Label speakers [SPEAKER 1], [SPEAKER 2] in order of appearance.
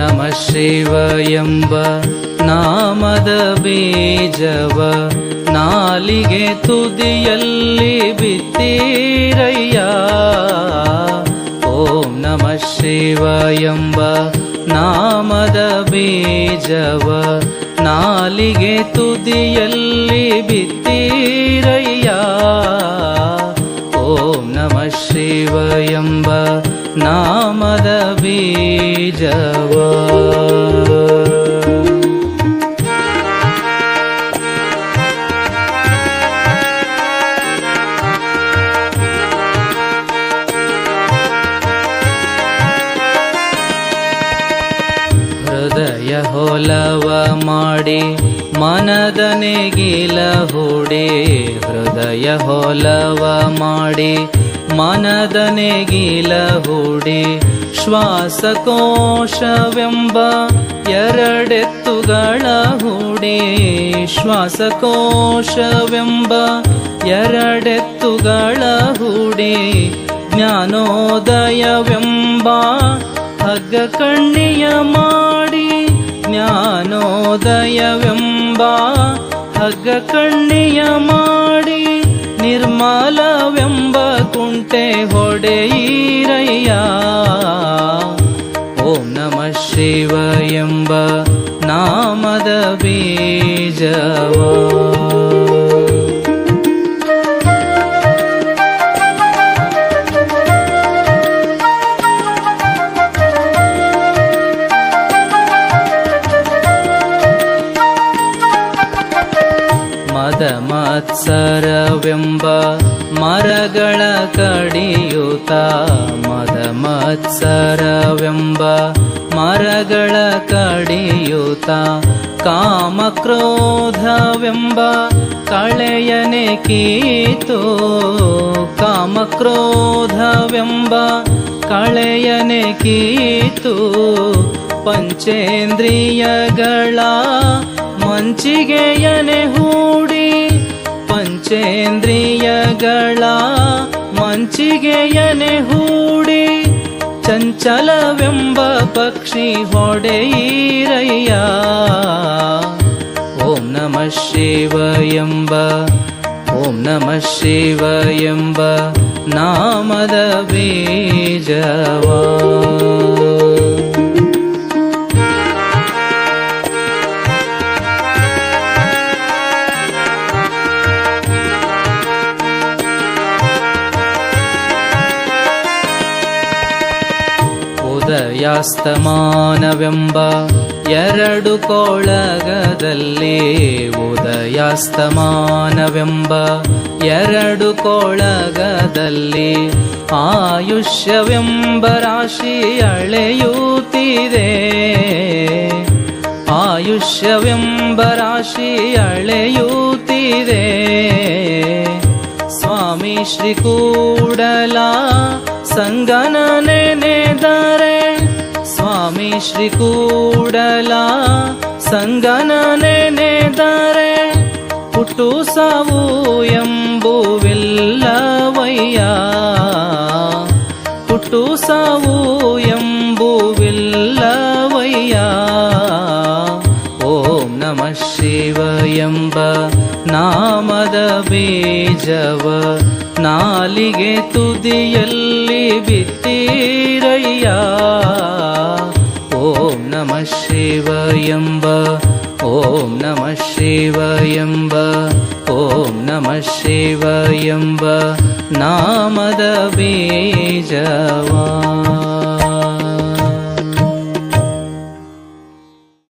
[SPEAKER 1] ನಮಃ ಶಿವ ಎಂಬ ನಾಮದ ಬೀಜವ. ನಾಲಿಗೆ ತುದಿಯಲ್ಲಿ ಬಿತ್ತೀರಯ್ಯ. ಓಂ ನಮಃ ಶಿವ ಎಂಬ ನಾಮದ ಬೀಜವ. ನಾಲಿಗೆ ತುದಿಯಲ್ಲಿ ಬಿತ್ತೀರಯ್ಯ. ಓಂ ನಮಃ ಶಿವ ಎಂಬ ನಾಮದ ಬೀಜವ. ಹೃದಯ ಹೊಲವ ಮಾಡಿ ಮನದ ನೆಗಿಲ ಹೂಡಿ ಹೃದಯ ಹೊಲವ ಮಾಡಿ ಮನದ ನೆಗಿಲ ಹೂಡಿ ಶ್ವಾಸಕೋಶವೆಂಬ ಎರಡೆತ್ತುಗಳ ಹೂಡಿ ಶ್ವಾಸಕೋಶವೆಂಬ ಎರಡೆತ್ತುಗಳ ಹೂಡಿ ಜ್ಞಾನೋದಯವೆಂಬ ಹಗ್ಗ ಕಣ್ಣಿಯ ಮಾಡಿ ಜ್ಞಾನೋದಯವೆಂಬ ಹಗ್ಗ ಕಣ್ಣಿಯ ಮಾಡಿ ನಿರ್ಮಲವೆಂಬ ಕುಂಟೆ ಹೊಡೆಯಿರಯ್ಯ ಓಂ ನಮಃ ಶಿವ ಎಂಬ ನಾಮದ ಬೀಜವ ಮದ ಮತ್ಸರವೆಂಬ ಮರಗಳ ಕಡಿಯುತ್ತ ಮದ ಮತ್ಸರವೆಂಬ ಮರಗಳ ಕಡಿಯುತ್ತ ಕಾಮಕ್ರೋಧವೆಂಬ ಕಳೆಯನೆ ಕೀತು ಕಾಮಕ್ರೋಧವೆಂಬ ಕಳೆಯನೆ ಕೀತು ಪಂಚೇಂದ್ರಿಯಗಳ ಮಂಚಿಗೆಯನೆ ಹೂಡಿ ಪಂಚೇಂದ್ರಿಯಗಳ ಮಂಚಿಗೆಯನೆ ಹೂಡಿ ಚಂಚಲವೆಂಬ ಪಕ್ಷಿ ಹೊಡೆಯಿರಯ್ಯ. ಓಂ ನಮಃ ಶಿವ ಎಂಬ, ಓಂ ನಮಃ ಶಿವ ಎಂಬ ನಾಮದ ಬೀಜವ. ಉದಯಾಸ್ತಮಾನವೆಂಬ ಎರಡು ಕೊಳಗದಲ್ಲಿ ಉದಯಾಸ್ತಮಾನವೆಂಬ ಎರಡು ಕೊಳಗದಲ್ಲಿ ಆಯುಷ್ಯವೆಂಬ ರಾಶಿ ಅಳೆಯುತ್ತಿದೆ. ಆಯುಷ್ಯವೆಂಬ ರಾಶಿ ಅಳೆಯುತ್ತಿದೆ. ಸ್ವಾಮಿ ಶ್ರೀ ಕೂಡಲ ಸಂಗನ ನೆನೆದರೆ ಸ್ವಾಮಿ ಶ್ರೀ ಕೂಡಲ ಸಂಗನ ನೆನೆದರೆ ಹುಟ್ಟು ಸಾವು ಎಂಬುವಿಲ್ಲವಯ್ಯ. ಹುಟ್ಟು ಸಾವು ಎಂಬುವಿಲ್ಲವಯ್ಯ. ಓಂ ನಮ ಶಿವ ಎಂಬ ನಾಮದ ಬೀಜವ ನಾಲಿಗೆ ತುದಿಯಲ್ಲಿ ಬಿತ್ತೀರಯ್ಯ म्ब ॐ नमः शिवयम्बं नमः शिव नामदबीजवा